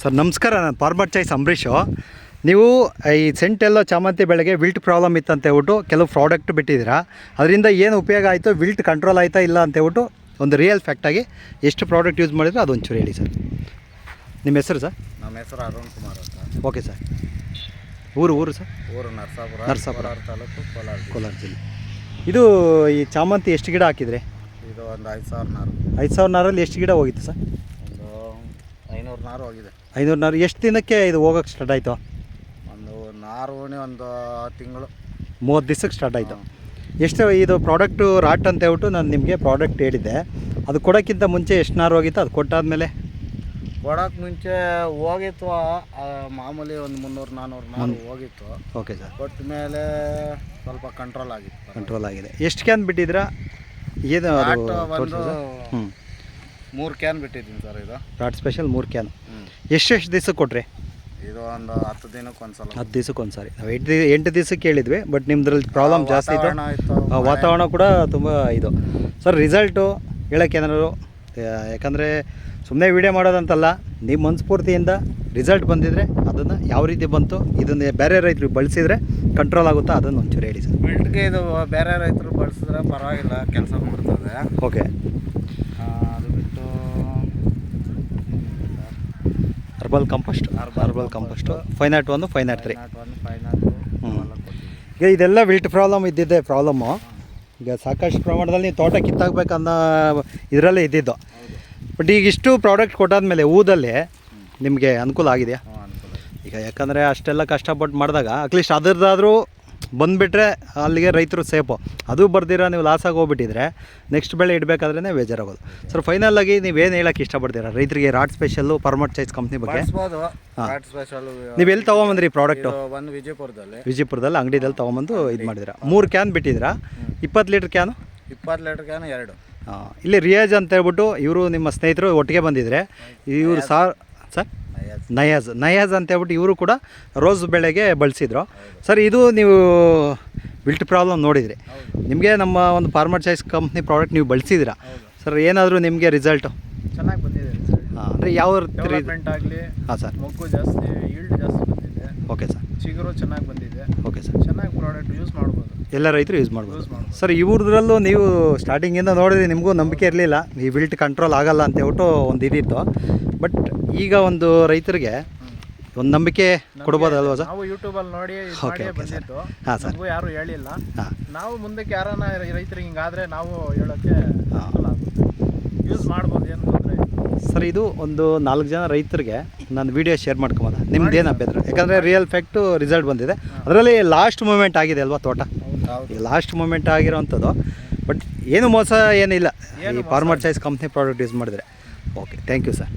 Sir ನಮಸ್ಕಾರ ನಾನು farmer choice Ambareesh ನೀವು ಈ ಸೆಂಟೆಲ್ಲೋ ಚಾಮಂತಿ ಬೆಳೆಗೆ ವಿಲ್ಟ್ ಪ್ರಾಬ್ಲಮ್ ಇತ್ತು ಅಂತ ಹೇಳ್ಬಿಟ್ಟು ಕೆಲವು ಪ್ರಾಡಕ್ಟ್ ಬಿಟ್ಟಿದ್ದೀರಾ? ಅದರಿಂದ ಏನು ಉಪಯೋಗ ಆಯಿತು ವಿಲ್ಟ್ ಕಂಟ್ರೋಲ್ ಆಯಿತಾ ಇಲ್ಲ ಅಂತ ಹೇಳ್ಬಿಟ್ಟು ಒಂದು ರಿಯಲ್ ಫ್ಯಾಕ್ಟಾಗಿ ಎಷ್ಟು ಪ್ರಾಡಕ್ಟ್ ಯೂಸ್ ಮಾಡಿದ್ರೆ ಅದೊಂಚೂರು ಹೇಳಿ ಸರ್. ನಿಮ್ಮ ಹೆಸರು ಸರ್? ನಮ್ಮ ಹೆಸರು ಅರುಣ್ ಕುಮಾರ್ ಅಂತ. Okay sir. ಊರು ಊರು ಸರ್? ಊರು ನರಸಾಪುರ ನರಸಾಪುರ. ತಾಲೂಕು ಕೋಲಾರ. ಕೋಲಾರ ಜಿಲ್ಲೆ. ಇದು ಈ ಚಾಮಂತಿ ಎಷ್ಟು ಗಿಡ ಹಾಕಿದರೆ? ಇದು ಒಂದು ಐದು ಸಾವಿರ ನಾರು. ಐದು ಸಾವಿರ ನಾರಲ್ಲಿ ಎಷ್ಟು ಗಿಡ ಹೋಗಿತ್ತು ಸರ್? ಐನೂರು ನಾರು ಹೋಗಿದೆ. ಐನೂರು ನಾರು ಎಷ್ಟು ದಿನಕ್ಕೆ ಇದು ಹೋಗೋಕ್ಕೆ ಸ್ಟಾರ್ಟ್ ಆಯಿತು? ಒಂದು ನಾರು ಒಂದು ತಿಂಗಳು. ಮೂವತ್ತು ದಿವ್ಸಕ್ಕೆ ಸ್ಟಾರ್ಟ್ ಆಯಿತು. ಎಷ್ಟು ಇದು ಪ್ರಾಡಕ್ಟು ರಾಟ್ ಅಂತ ಹೇಳ್ಬಿಟ್ಟು ನಾನು ನಿಮಗೆ ಪ್ರಾಡಕ್ಟ್ ಹೇಳಿದ್ದೆ. ಅದು ಕೊಡೋಕ್ಕಿಂತ ಮುಂಚೆ ಎಷ್ಟು ನಾರು ಹೋಗಿತ್ತು ಅದು ಕೊಟ್ಟಾದ್ಮೇಲೆ? ಕೊಡೋಕೆ ಮುಂಚೆ ಹೋಗಿತ್ತು ಮಾಮೂಲಿ ಒಂದು ಮುನ್ನೂರು ನಾನ್ನೂರು ನಾನು ಹೋಗಿತ್ತು. Okay sir. ಕೊಟ್ಟ ಮೇಲೆ ಸ್ವಲ್ಪ ಕಂಟ್ರೋಲ್ ಆಗಿತ್ತು. ಕಂಟ್ರೋಲ್ ಆಗಿದೆ. ಎಷ್ಟು ಕ್ಯಾನ್ ಬಿಟ್ಟಿದ್ರಾ ಏನು ಹ್ಞೂ ಮೂರು ಕ್ಯಾನ್ ಬಿಟ್ಟಿದ್ದೀನಿ ಸರ್ ಇದು. ರಾಟ್ ಸ್ಪೆಷಲ್ ಮೂರು ಕ್ಯಾನ್ ಎಷ್ಟು ಎಷ್ಟೆಷ್ಟು ದಿವ್ಸಕ್ಕೆ ಕೊಟ್ರಿ? ಇದು ಒಂದು ಹತ್ತು ದಿನಕ್ಕೆ ಒಂದು ಸಲ ಹತ್ತು ದಿವ್ಸಕ್ಕೆ ಒಂದು ಸಾರಿ ನಾವು ಎಂಟು ಎಂಟು ದಿವ್ಸಕ್ಕೆ ಹೇಳಿದ್ವಿ ಬಟ್ ನಿಮ್ದ್ರಲ್ಲಿ ಪ್ರಾಬ್ಲಮ್ ಜಾಸ್ತಿ ಇತ್ತು ವಾತಾವರಣ ಇತ್ತು ಆ, ವಾತಾವರಣ ಕೂಡ ತುಂಬ ಇದು. ಸರ್ ರಿಸಲ್ಟು ಏನಾದ್ರು ಯಾಕಂದರೆ ಸುಮ್ಮನೆ ವೀಡಿಯೋ ಮಾಡೋದಂತಲ್ಲ ನಿಮ್ಮ ಮನಸ್ಫೂರ್ತಿಯಿಂದ ರಿಸಲ್ಟ್ ಬಂದಿದ್ರೆ ಅದನ್ನು ಯಾವ ರೀತಿ ಬಂತು ಇದನ್ನು ಬೇರೆ ರೈತರು ಬಳಸಿದ್ರೆ ಕಂಟ್ರೋಲ್ ಆಗುತ್ತಾ ಅದನ್ನು ಒಂಚೂರು ಹೇಳಿ ಸರ್ ಬಿಲ್ಡ್ಗೆ ಇದು ಬೇರೆ ರೈತರು ಬಳಸಿದ್ರೆ ಪರವಾಗಿಲ್ಲ ಕೆಲಸ ಮಾಡ್ತದೆ. ಓಕೆ ಆ, ಅದು ಬಿಟ್ಟು herbal compost herbal compost fine not ಒಂದು fine not three one five not. ಈಗ ಇದೆಲ್ಲ ವಿಲ್ಟ್ ಪ್ರಾಬ್ಲಮ್ ಇದ್ದಿದ್ದೆ ಪ್ರಾಬ್ಲಮ್ಮು ಈಗ ಸಾಕಷ್ಟು ಪ್ರಮಾಣದಲ್ಲಿ ನೀವು ತೋಟ ಕಿತ್ತಾಕ್ಬೇಕನ್ನೋ ಇದರಲ್ಲೇ ಇದ್ದಿದ್ದು. ಬಟ್ ಈಗ ಇಷ್ಟು ಪ್ರಾಡಕ್ಟ್ ಕೊಟ್ಟಾದ್ಮೇಲೆ ಹೂದಲ್ಲಿ ನಿಮಗೆ ಅನುಕೂಲ ಆಗಿದೆಯಾ? ಈಗ ಯಾಕಂದರೆ ಅಷ್ಟೆಲ್ಲ ಕಷ್ಟಪಟ್ಟು ಮಾಡಿದಾಗ ಅಟ್ಲೀಸ್ಟ್ ಅದರದ್ದಾದರೂ ಬಂದುಬಿಟ್ರೆ ಅಲ್ಲಿಗೆ ರೈತರು ಸೇಫು. ಅದು ಬರ್ದಿರ ನೀವು ಲಾಸಾಗಿ ಹೋಗ್ಬಿಟ್ಟಿದ್ರೆ ನೆಕ್ಸ್ಟ್ ಬೆಳೆ ಇಡಬೇಕಾದ್ರೇ ಬೇಜಾರಾಗೋದು. ಸರ್ ಫೈನಲಾಗಿ ನೀವೇನು ಹೇಳೋಕ್ಕೆ ಇಷ್ಟಪಡ್ತೀರಾ? ರೈತರಿಗೆ ರಾಡ್ ಸ್ಪೆಷಲ್ಲು ಪರ್ಮಟ್ ಚೈಸ್ ಕಂಪ್ನಿ ಬಗ್ಗೆ? ನೀವು ಎಲ್ಲಿ ತೊಗೊಂಬಂದ್ರಿ ಪ್ರಾಡಕ್ಟು ಒಂದು ವಿಜಯಪುರದಲ್ಲಿ. ವಿಜಯಪುರದಲ್ಲಿ ಅಂಗಡಿದಲ್ಲಿ ತೊಗೊಂಬಂದು ಇದು ಮಾಡಿದಿರಾ? ಮೂರು ಕ್ಯಾನ್ ಬಿಟ್ಟಿದ್ದೀರಾ ಇಪ್ಪತ್ತು ಲೀಟ್ರ್ ಕ್ಯಾನು ಇಪ್ಪತ್ತು ಲೀಟ್ರ್ ಕ್ಯಾನು ಎರಡು. ಇಲ್ಲಿ ರಿಯಾಜ್ ಅಂತ ಹೇಳ್ಬಿಟ್ಟು ಇವರು ನಿಮ್ಮ ಸ್ನೇಹಿತರು ಒಟ್ಟಿಗೆ ಬಂದಿದ್ರೆ ಇವರು ಸಾರ್ ಸರ್? ನಯಾಜ್. ನಯಾಜ್ ಅಂತ ಹೇಳ್ಬಿಟ್ಟು ಇವರು ಕೂಡ ರೋಸ್ ಬೆಳೆಗೆ ಬಳಸಿದ್ರು. ಸರ್ ಇದು ನೀವು ಬಿಲ್ಟ್ ಪ್ರಾಬ್ಲಮ್ ನೋಡಿದ್ರಿ. ನಿಮಗೆ ನಮ್ಮ ಒಂದು ಫಾರ್ಮರ್ ಚಾಯ್ಸ್ ಕಂಪ್ನಿ ಪ್ರಾಡಕ್ಟ್ ನೀವು ಬಳಸಿದ್ದೀರಾ? ಸರ್ ಏನಾದರೂ ನಿಮಗೆ ರಿಸಲ್ಟು ಚೆನ್ನಾಗಿ ಬಂದಿದೆ ಅಂದರೆ ಯಾವ ಆಗಲಿ ಹಾಂ ಸರ್. ಮೊಗ್ಗು ಜಾಸ್ತಿ ಈಲ್ಡ್ ಜಾಸ್ತಿ ಬಂದಿದೆ. Okay sir. ಚಿಗುರು ಚೆನ್ನಾಗಿ ಬಂದಿದೆ. Okay sir. ಚೆನ್ನಾಗಿ ಪ್ರಾಡಕ್ಟ್ ಯೂಸ್ ಮಾಡ್ಬೋದು. ಎಲ್ಲ ರೈತರು ಯೂಸ್ ಮಾಡ್ಬೋದು. ಯೂಸ್ ಮಾಡ್ಬೋದು. ಸರ್ ಇವ್ರದ್ರಲ್ಲೂ ನೀವು ಸ್ಟಾರ್ಟಿಂಗಿಂದ ನೋಡಿದ್ರೆ ನಿಮಗೂ ನಂಬಿಕೆ ಇರಲಿಲ್ಲ. ಈ ಬಿಲ್ಟ್ ಕಂಟ್ರೋಲ್ ಆಗಲ್ಲ ಅಂತ ಹೇಳ್ಬಿಟ್ಟು ಒಂದು ಇದಿತ್ತು. ಬಟ್ ಈಗ ಒಂದು ರೈತರಿಗೆ ಒಂದು ನಂಬಿಕೆ ಕೊಡ್ಬೋದಲ್ವಾ ಸರ್ ನಾವು ಯೂಟ್ಯೂಬಲ್ಲಿ ನೋಡಿ ಇದ್ ಮಾಡಿಯೇ ಹಾಂ ಸರ್ ನಮಗೂ ಯಾರು ಹೇಳಿಲ್ಲ. ಹಾಂ. ನಾವು ಮುಂದಕ್ಕೆ ಯಾರನ್ನ ರೈತರಿಗೆ ಹಿಂಗಾದ್ರೆ ನಾವು ಹೇಳೋಕ್ಕೆ ಹಾ. ಅನುಕೂಲ ಆಗುತ್ತೆ. ಯೂಸ್ ಮಾಡ್ಬೋದು ಏನು ತೊಂದರೆ ಸರ್ ಇದು ಒಂದು ನಾಲ್ಕು ಜನ ರೈತರಿಗೆ ನಾನು ವಿಡಿಯೋ ಶೇರ್ ಮಾಡ್ಕೊಬೋದ? ನಿಮ್ದು ಏನು ಅಭ್ಯಂತರ? ಯಾಕಂದರೆ ರಿಯಲ್ ಫ್ಯಾಕ್ಟು ರಿಸಲ್ಟ್ ಬಂದಿದೆ. ಅದರಲ್ಲಿ ಲಾಸ್ಟ್ ಮೂಮೆಂಟ್ ಆಗಿದೆ ಅಲ್ವಾ ತೋಟ? ಹೌದು ಲಾಸ್ಟ್ ಮೂಮೆಂಟ್ ಆಗಿರೋವಂಥದ್ದು ಬಟ್ ಏನು ಮೋಸ ಏನಿಲ್ಲ. ಈ farmer choice company product use ಮಾಡಿದ್ರೆ. Okay thank you sir